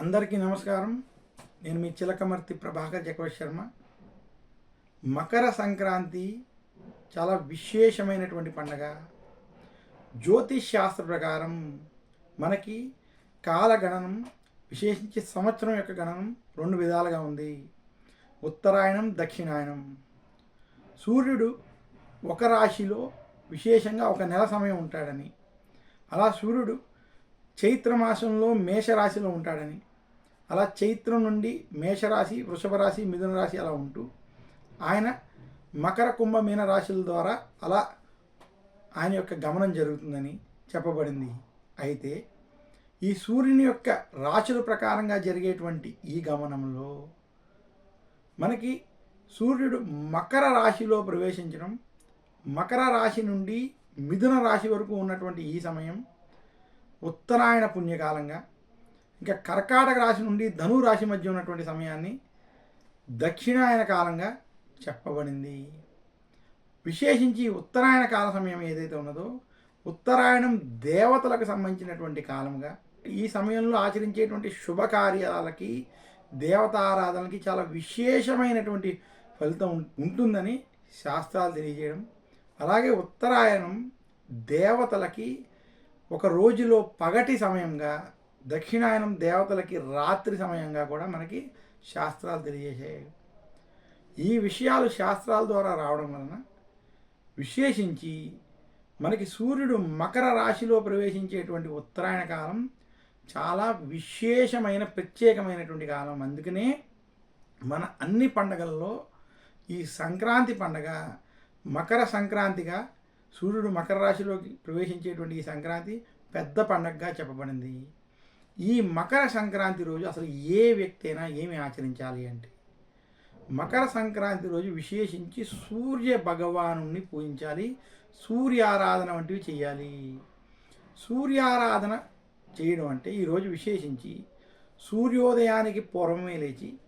అందరికీ నమస్కారం. నేను మీ చిలకమర్తి ప్రభాకర్ చక్రవర్తి శర్మ. మకర సంక్రాంతి చాలా విశేషమైనటువంటి పండగ. జ్యోతిష్ శాస్త్ర ప్రకారం మనకి కాలగణనం విశేషించి సంవత్సరం యొక్క గణనం రెండు విధాలుగా ఉంది. ఉత్తరాయణం దక్షిణాయనం సూర్యుడు ఒక రాశిలో విశేషంగా ఒక నెల సమయం ఉంటాడని. అలా సూర్యుడు చైత్రమాసంలో మేషరాశిలో ఉంటాడని. అలా చైత్రం నుండి మేషరాశి వృషభ రాశి మిథున రాశి అలా ఉంటూ ఆయన మకర కుంభ మీన రాశుల ద్వారా అలా ఆయన యొక్క గమనం జరుగుతుందని చెప్పబడింది. అయితే ఈ సూర్యుని యొక్క రాశుల ప్రకారంగా జరిగేటువంటి ఈ గమనంలో మనకి సూర్యుడు మకర రాశిలో ప్రవేశించడం మకర రాశి నుండి మిథున రాశి వరకు ఉన్నటువంటి ఈ సమయం ఉత్తరాయణ పుణ్యకాలంగా ఇంకా కర్కాటక రాశి నుండి ధను రాశి మధ్య ఉన్నటువంటి సమయాన్ని దక్షిణాయన కాలంగా చెప్పబడింది. విశేషించి ఉత్తరాయణ కాల సమయం ఏదైతే ఉన్నదో ఉత్తరాయణం దేవతలకు సంబంధించినటువంటి కాలంగా ఈ సమయంలో ఆచరించేటువంటి శుభకార్యాలకి దేవతారాధనలకి చాలా విశేషమైనటువంటి ఫలితం ఉంటుందని శాస్త్రాలు తెలియజేయడం. అలాగే ఉత్తరాయణం దేవతలకి ఒక రోజులో పగటి సమయంగా దక్షిణాయనం దేవతలకి రాత్రి సమయంగా కూడా మనకి శాస్త్రాలు తెలియజేసాయి ఈ విషయాలు శాస్త్రాల ద్వారా రావడం వలన విశేషించి మనకి సూర్యుడు మకర రాశిలో ప్రవేశించేటువంటి ఉత్తరాయణ కాలం చాలా విశేషమైన ప్రత్యేకమైనటువంటి కాలం. అందుకనే మన అన్ని పండగల్లో ఈ సంక్రాంతి పండగ మకర సంక్రాంతిగా సూర్యుడు మకర రాశిలోకి ప్రవేశించేటువంటి ఈ సంక్రాంతి పెద్ద పండగగా చెప్పబడింది. ఈ మకర సంక్రాంతి రోజు అసలు ఏ వ్యక్తి అయినా ఏమి ఆచరించాలి అంటే? మకర సంక్రాంతి రోజు విశేషించి సూర్య భగవాను పూజించాలి సూర్యారాధన వంటివి చేయాలి. సూర్యారాధన చేయడం అంటే ఈరోజు విశేషించి సూర్యోదయానికి పూర్వమే లేచి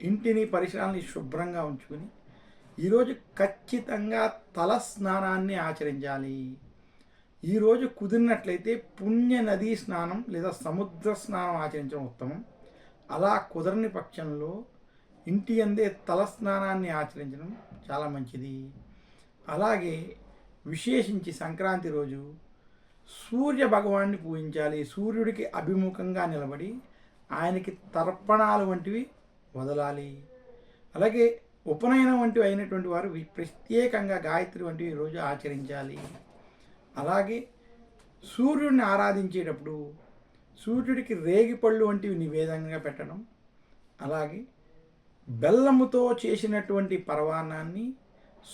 ఇంటిని పరిసరాలని శుభ్రంగా ఉంచుకుని ఈరోజు ఖచ్చితంగా తల స్నానాన్ని ఆచరించాలి. ఈరోజు కుదిరినట్లయితే పుణ్య నదీ స్నానం లేదా సముద్ర స్నానం ఆచరించడం ఉత్తమం. అలా కుదరని పక్షంలో ఇంటి అందే తల స్నానాన్ని ఆచరించడం చాలా మంచిది. అలాగే విశేషించి సంక్రాంతి రోజు సూర్య భగవాన్ని పూజించాలి. సూర్యుడికి అభిముఖంగా నిలబడి ఆయనకి తర్పణాలు వంటివి వదలాలి. అలాగే ఉపనయనం వంటివి అయినటువంటి వారు ప్రత్యేకంగా గాయత్రి వంటివి ఈరోజు ఆచరించాలి. అలాగే సూర్యుడిని ఆరాధించేటప్పుడు సూర్యుడికి రేగిపళ్ళు వంటివి నివేదనగా పెట్టడం అలాగే బెల్లముతో చేసినటువంటి పరవాన్నాన్ని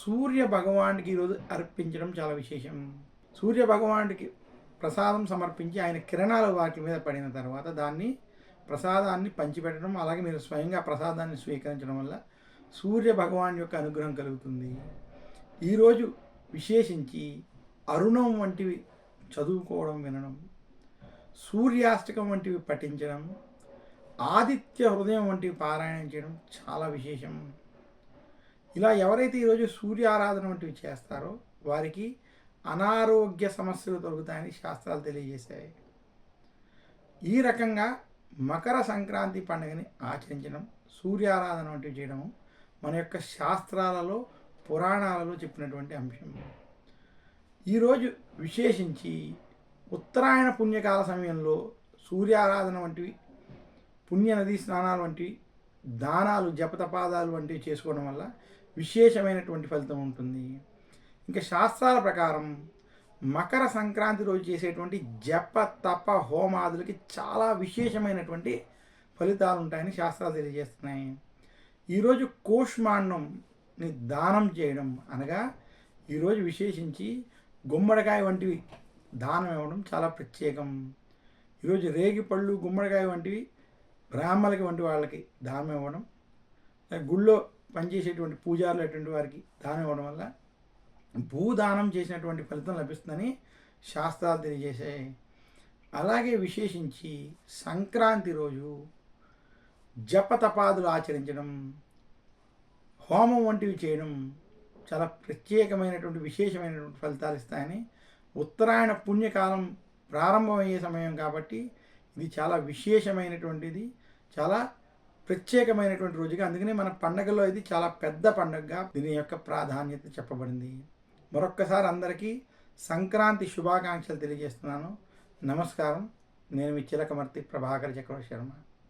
సూర్య భగవానుడికి ఈరోజు అర్పించడం చాలా విశేషం. సూర్య భగవానుడికి ప్రసాదం సమర్పించి ఆయన కిరణాలు వాటి మీద పడిన తర్వాత దాన్ని ప్రసాదాన్ని పంచిపెట్టడం అలాగే మీరు స్వయంగా ప్రసాదాన్ని స్వీకరించడం వల్ల సూర్య భగవాన్ యొక్క అనుగ్రహం కలుగుతుంది. ఈరోజు విశేషించి అరుణం వంటివి చదువుకోవడం వినడం సూర్యాష్టకం వంటివి పఠించడం ఆదిత్య హృదయం వంటివి పారాయణం చేయడం చాలా విశేషం. ఇలా ఎవరైతే ఈరోజు సూర్యారాధన వంటివి చేస్తారో వారికి అనారోగ్య సమస్యలు తొలుగుతాయని శాస్త్రాలు తెలియజేశాయి. ఈ రకంగా మకర సంక్రాంతి పండుగని ఆచరించడం సూర్యారాధన వంటివి చేయడం మన యొక్క శాస్త్రాలలో పురాణాలలో చెప్పినటువంటి అంశం. ఈరోజు విశేషించి ఉత్తరాయణ పుణ్యకాల సమయంలో సూర్యారాధన వంటివి పుణ్య నదీ స్నానాలు వంటివి దానాలు జపతపాదాలు వంటివి చేసుకోవడం వల్ల విశేషమైనటువంటి ఫలితం ఉంటుంది. ఇంకా శాస్త్రాల ప్రకారం మకర సంక్రాంతి రోజు చేసేటువంటి జప తప హోమాదులకి చాలా విశేషమైనటువంటి ఫలితాలు ఉంటాయని శాస్త్రాలు తెలియజేస్తున్నాయి. ఈరోజు కోష్మాండంని దానం చేయడం అనగా ఈరోజు విశేషించి గుమ్మడికాయ వంటివి. దానం ఇవ్వడం చాలా ప్రత్యేకం. ఈరోజు రేగి పళ్ళు గుమ్మడికాయ వంటివి బ్రాహ్మలకి వంటి వాళ్ళకి దానం ఇవ్వడం. గుళ్ళో పనిచేసేటువంటి పూజారులు అటువంటి వారికి దానం ఇవ్వడం వల్ల భూదానం చేసినటువంటి ఫలితం లభిస్తుందని శాస్త్రాలు తెలియజేశాయి. అలాగే విశేషించి సంక్రాంతి రోజు జపతపాదులు ఆచరించడం హోమం వంటివి చేయడం చాలా ప్రత్యేకమైనటువంటి విశేషమైనటువంటి ఫలితాలు ఇస్తాయని ఉత్తరాయణ పుణ్యకాలం ప్రారంభమయ్యే సమయం కాబట్టి ఇది చాలా విశేషమైనటువంటిది చాలా ప్రత్యేకమైనటువంటి రోజుగా అందుకనే మన పండగలో ఇది చాలా పెద్ద పండగగా దీని యొక్క ప్రాధాన్యత చెప్పబడింది. మరొక్కసారి అందరికీ సంక్రాంతి శుభాకాంక్షలు తెలియజేస్తున్నాను. నమస్కారం. నేను మీ చిలకమర్తి ప్రభాకర్ చక్రవర్తి శర్మ.